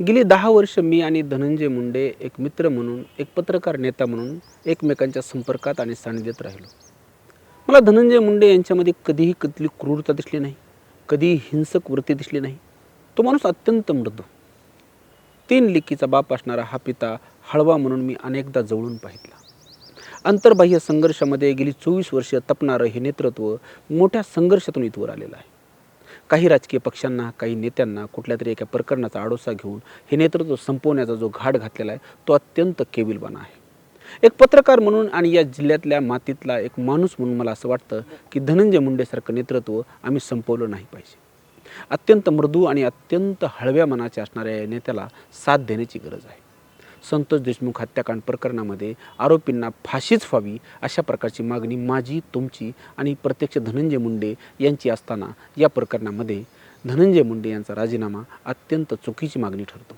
गेली दहा वर्ष मी आणि धनंजय मुंडे एक मित्र म्हणून एक पत्रकार नेता म्हणून एकमेकांच्या संपर्कात आणि सानिध्यात राहिलो. मला धनंजय मुंडे यांच्यामध्ये कधीही कधली क्रूरता दिसली नाही कधीही हिंसक वृत्ती दिसली नाही. तो माणूस अत्यंत मृदू. तीन लेकीचा बाप असणारा हा पिता हळवा म्हणून मी अनेकदा जवळून पाहितला अंतर्बाह्य संघर्षामध्ये गेली चोवीस वर्ष तपणारं हे नेतृत्व मोठ्या संघर्षातून इथवर आलेलं आहे. काही राजकीय पक्षांना काही नेत्यांना कुठल्या तरी एका प्रकरणाचा आडोसा घेऊन हे नेतृत्व संपवण्याचा जो घाट घातलेला आहे तो अत्यंत केविलबाना आहे. एक पत्रकार म्हणून आणि या जिल्ह्यातल्या मातीतला एक माणूस म्हणून मला असं वाटतं की धनंजय मुंडेसारखं नेतृत्व आम्ही संपवलं नाही पाहिजे. अत्यंत मृदू आणि अत्यंत हळव्या मनाचे असणाऱ्या या नेत्याला साथ देण्याची गरज आहे. संतोष देशमुख हत्याकांड प्रकरणामध्ये आरोपींना फाशीच व्हावी अशा प्रकारची मागणी माझी तुमची आणि प्रत्यक्ष धनंजय मुंडे यांची असताना या प्रकरणामध्ये धनंजय मुंडे यांचा राजीनामा अत्यंत चुकीची मागणी ठरतो.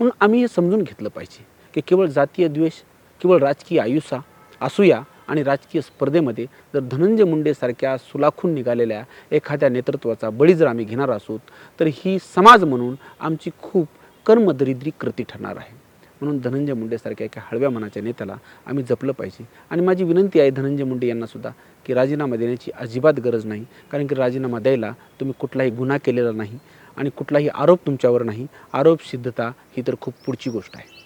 म्हणून आम्ही हे समजून घेतलं पाहिजे की केवळ जातीय द्वेष केवळ राजकीय आयुष्या असूया आणि राजकीय स्पर्धेमध्ये जर धनंजय मुंडेसारख्या सुलाखून निघालेल्या एखाद्या नेतृत्वाचा बळी जर आम्ही घेणार असोत तर ही समाज म्हणून आमची खूप कर्मदरिद्री कृती ठरणार आहे. म्हणून धनंजय मुंडेसारख्या एका हळव्या मनाच्या नेत्याला आम्ही जपलं पाहिजे. आणि माझी विनंती आहे धनंजय मुंडे यांनासुद्धा की राजीनामा देण्याची अजिबात गरज नाही. कारण की राजीनामा द्यायला तुम्ही कुठलाही गुन्हा केलेला नाही. आणि कुठलाही आरोप तुमच्यावर नाही. आरोप सिद्धता ही तर खूप पुढची गोष्ट आहे.